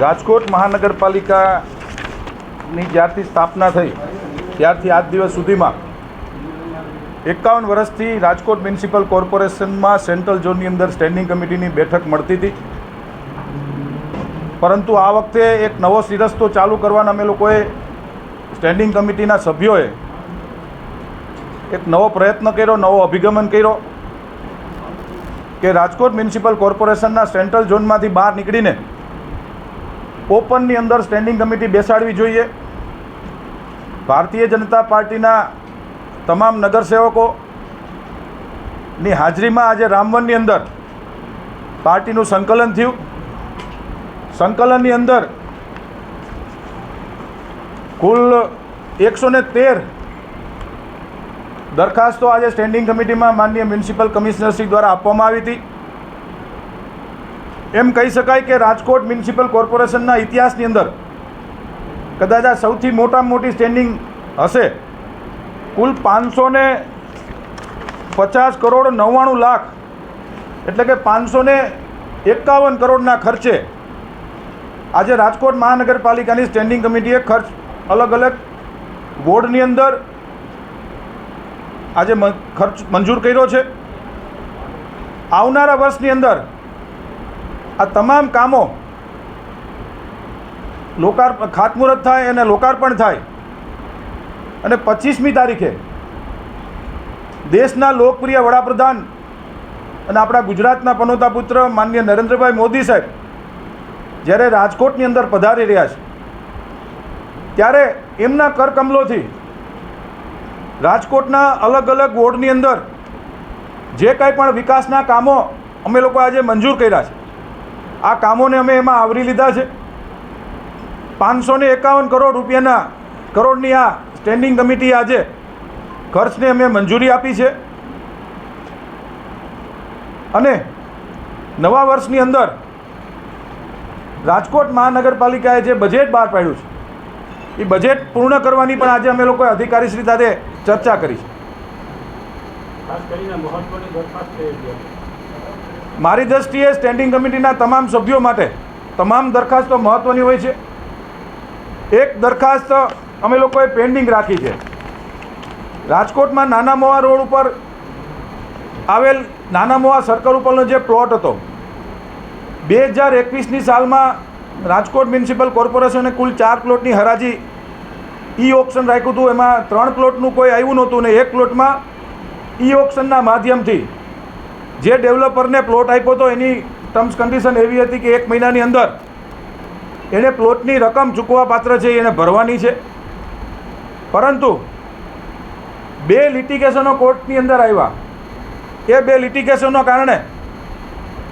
રાજકોટ મહાનગરપાલિકાની જ્યારથી સ્થાપના થઈ, ત્યારથી આજ દિવસ સુધીમાં એકાવન વર્ષથી રાજકોટ મ્યુનિસિપલ કોર્પોરેશનમાં સેન્ટ્રલ ઝોનની અંદર સ્ટેન્ડિંગ કમિટીની બેઠક મળતી હતી. પરંતુ આ વખતે એક નવો સિરસ્તો ચાલુ કરવાના અમે લોકોએ સ્ટેન્ડિંગ કમિટીના સભ્યોએ એક નવો પ્રયત્ન કર્યો, નવો અભિગમન કર્યો કે રાજકોટ મ્યુનિસિપલ કોર્પોરેશનના સેન્ટ્રલ ઝોનમાંથી બહાર નીકળીને ઓપનની અંદર સ્ટેન્ડિંગ કમિટી બેસાડવી જોઈએ. ભારતીય જનતા પાર્ટીના તમામ નગરસેવકોની હાજરીમાં આજે રામવનની અંદર પાર્ટીનું સંકલન થયું. સંકલનની અંદર કુલ એકસો ને તેર દરખાસ્તો આજે સ્ટેન્ડિંગ કમિટીમાં માનનીય મ્યુનિસિપલ કમિશનરશ્રી દ્વારા આપવામાં આવી હતી. એમ કહી શકાય કે રાજકોટ મ્યુનિસિપલ કોર્પોરેશનના ઇતિહાસની અંદર કદાચ આ સૌથી મોટામાં મોટી સ્ટેન્ડિંગ હશે. કુલ પાંચસો ને પચાસ કરોડ નવ્વાણું લાખ એટલે કે પાંચસો ને એકાવન કરોડના ખર્ચે આજે રાજકોટ મહાનગરપાલિકાની સ્ટેન્ડિંગ કમિટીએ ખર્ચ અલગ અલગ વોર્ડની અંદર આજે ખર્ચ મંજૂર કર્યો છે. આવનારા વર્ષની અંદર આ તમામ કામો લોકાર ખાતમુહૂર્ત થાય અને લોકાર્પણ થાય. અને પચીસમી તારીખે દેશના લોકપ્રિય વડાપ્રધાન અને આપણા ગુજરાતના પનોતા પુત્ર માનનીય નરેન્દ્રભાઈ મોદી સાહેબ જ્યારે રાજકોટની અંદર પધારી રહ્યા છે, ત્યારે એમના કરકમલોથી રાજકોટના અલગ અલગ વોર્ડની અંદર જે કાંઈ પણ વિકાસના કામો અમે લોકો આજે મંજૂર કર્યા છે. આ કામોને અમે એમાં આવરી લીધા છે. પાંચસો એકાવન કરોડ રૂપિયાના કરોડની આ સ્ટેન્ડિંગ કમિટી આજે ખર્ચને અમે મંજૂરી આપી છે. અને નવા વર્ષની અંદર રાજકોટ મહાનગરપાલિકાએ જે બજેટ બહાર પાડ્યું છે, એ બજેટ પૂર્ણ કરવાની પણ આજે અમે લોકોએ અધિકારીશ્રી સાથે ચર્ચા કરી છે. ખાસ કરીને મહત્વની દરખાસ્ત મારી દ્રષ્ટિએ સ્ટેન્ડિંગ કમિટીના તમામ સભ્યો માટે તમામ દરખાસ્તો મહત્ત્વની હોય છે. એક દરખાસ્ત અમે લોકોએ પેન્ડિંગ રાખી છે. રાજકોટમાં નાના મોવા રોડ ઉપર આવેલ નાના મોવા સર્કલ ઉપરનો જે પ્લોટ હતો, બે હજાર એકવીસની સાલમાં રાજકોટ મ્યુનિસિપલ કોર્પોરેશને કુલ ચાર પ્લોટની હરાજી ઈ ઓપ્શન રાખ્યું હતું. એમાં ત્રણ પ્લોટનું કોઈ આવ્યું નહોતું ને એક પ્લોટમાં ઈ ઓપ્શનના માધ્યમથી જે ડેવલપરને પ્લોટ આપ્યો હતો એની ટર્મ્સ કન્ડિશન એવી હતી કે એક મહિનાની અંદર એણે પ્લોટની રકમ ચૂકવવા પાત્ર છે એને ભરવાની છે. પરંતુ બે લિટિગેશનો કોર્ટની અંદર આવ્યા. એ બે લિટિગેશનના કારણે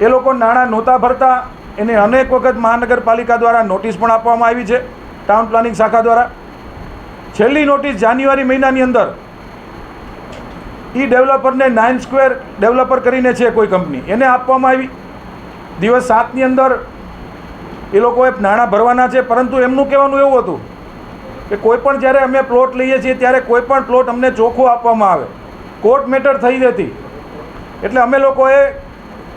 એ લોકો નાણાં નહોતા ભરતા. એને અનેક વખત મહાનગરપાલિકા દ્વારા નોટિસ પણ આપવામાં આવી છે. ટાઉન પ્લાનિંગ શાખા દ્વારા. છેલ્લી નોટિસ જાન્યુઆરી મહિનાની અંદર ઈ ડેવલપરને નાઇન સ્ક્વેર ડેવલપર કરીને છે કોઈ કંપની. એને આપવામાં આવી. દિવસ સાતની અંદર એ લોકોએ નાણાં ભરવાના છે, પરંતુ એમનું કહેવાનું એવું હતું કે કોઈ પણ જ્યારે અમે પ્લોટ લઈએ છીએ, ત્યારે કોઈ પણ પ્લોટ અમને ચોખ્ખો આપવામાં આવે. કોર્ટ મેટર થઈ જતી. એટલે અમે લોકોએ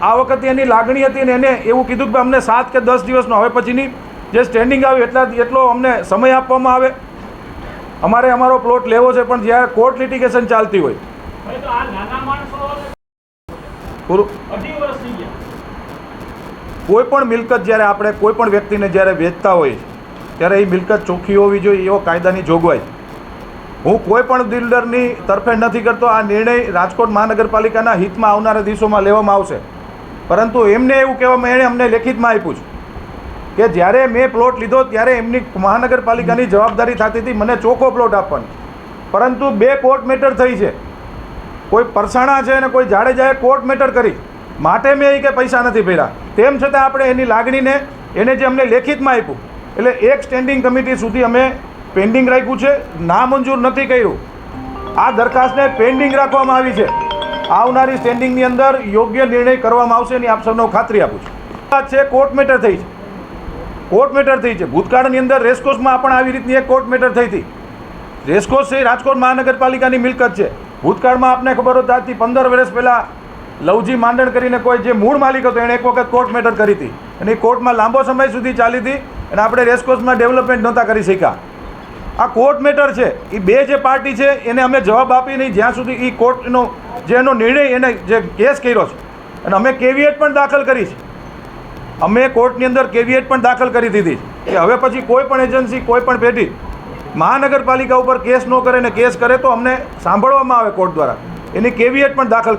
આ વખતે એની લાગણી હતી ને એને એવું કીધું કે અમને સાત કે દસ દિવસનો, હવે પછીની જે સ્ટેન્ડિંગ આવી એટલા એટલો અમને સમય આપવામાં આવે. અમારે અમારો પ્લોટ લેવો છે, પણ જ્યારે કોર્ટ લિટિગેશન ચાલતી હોય કોઈ પણ મિલકત જ્યારે આપણે કોઈ પણ વ્યક્તિને જ્યારે વેચતા હોઈએ ત્યારે એ મિલકત ચોખ્ખી હોવી જોઈએ એવો કાયદાની જોગવાઈ. હું કોઈ પણ બિલ્ડરની તરફે નથી કરતો આ નિર્ણય રાજકોટ મહાનગરપાલિકાના હિતમાં આવનારા દિવસોમાં લેવામાં આવશે. પરંતુ એમને એવું કહેવામાં એણે અમને લેખિતમાં આપ્યું છે કે જ્યારે મેં પ્લોટ લીધો ત્યારે એમની મહાનગરપાલિકાની જવાબદારી થતી હતી મને ચોખ્ખો પ્લોટ આપવાનો. પરંતુ બે કોર્ટ મેટર થઈ છે. કોઈ પરસાણા છે અને કોઈ જાડેજાએ કોર્ટ મેટર કરી. માટે મેં એ કે પૈસા નથી ભર્યા. તેમ છતાં આપણે એની લાગણીને, એને જે અમને લેખિતમાં આપ્યું, એટલે એક સ્ટેન્ડિંગ કમિટી સુધી અમે પેન્ડિંગ રાખ્યું છે, નામંજૂર નથી કર્યું. આ દરખાસ્તને પેન્ડિંગ રાખવામાં આવી છે. આવનારી સ્ટેન્ડિંગની અંદર યોગ્ય નિર્ણય કરવામાં આવશે એની આપ સૌનો ખાતરી આપું છું. વાત છે કોર્ટ મેટર થઈ છે. કોર્ટ મેટર થઈ છે. ભૂતકાળની અંદર રેસકોર્સમાં પણ આવી રીતની એક કોર્ટ મેટર થઈ હતી. રેસકોર્સ એ રાજકોટ મહાનગરપાલિકાની મિલકત છે. ભૂતકાળમાં આપને ખબર હોય આજથી પંદર વર્ષ પહેલાં લવજી માંડણ કરીને કોઈ જે મૂળ માલિક હતો એણે એક વખત કોર્ટ મેટર કરી હતી. અને એ કોર્ટમાં લાંબો સમય સુધી ચાલી હતી અને આપણે રેસકોર્સમાં ડેવલપમેન્ટ નહોતા કરી શક્યા. આ કોર્ટ મેટર છે, એ બે જે પાર્ટી છે, એને અમે જવાબ આપી નહીં. જ્યાં સુધી એ કોર્ટનો જે એનો નિર્ણય, એને જે કેસ કર્યો છે, અને અમે કેવીએટ પણ દાખલ કરી છે. અમે કોર્ટની અંદર કેવીએટ પણ દાખલ કરી દીધી કે હવે પછી કોઈ પણ એજન્સી કોઈ પણ પેઢી મહાનગરપાલિકા ઉપર કેસ ન કરે ને કેસ કરે તો અમને સાંભળવામાં આવે કોર્ટ દ્વારા. એની કેવીએટ પણ દાખલ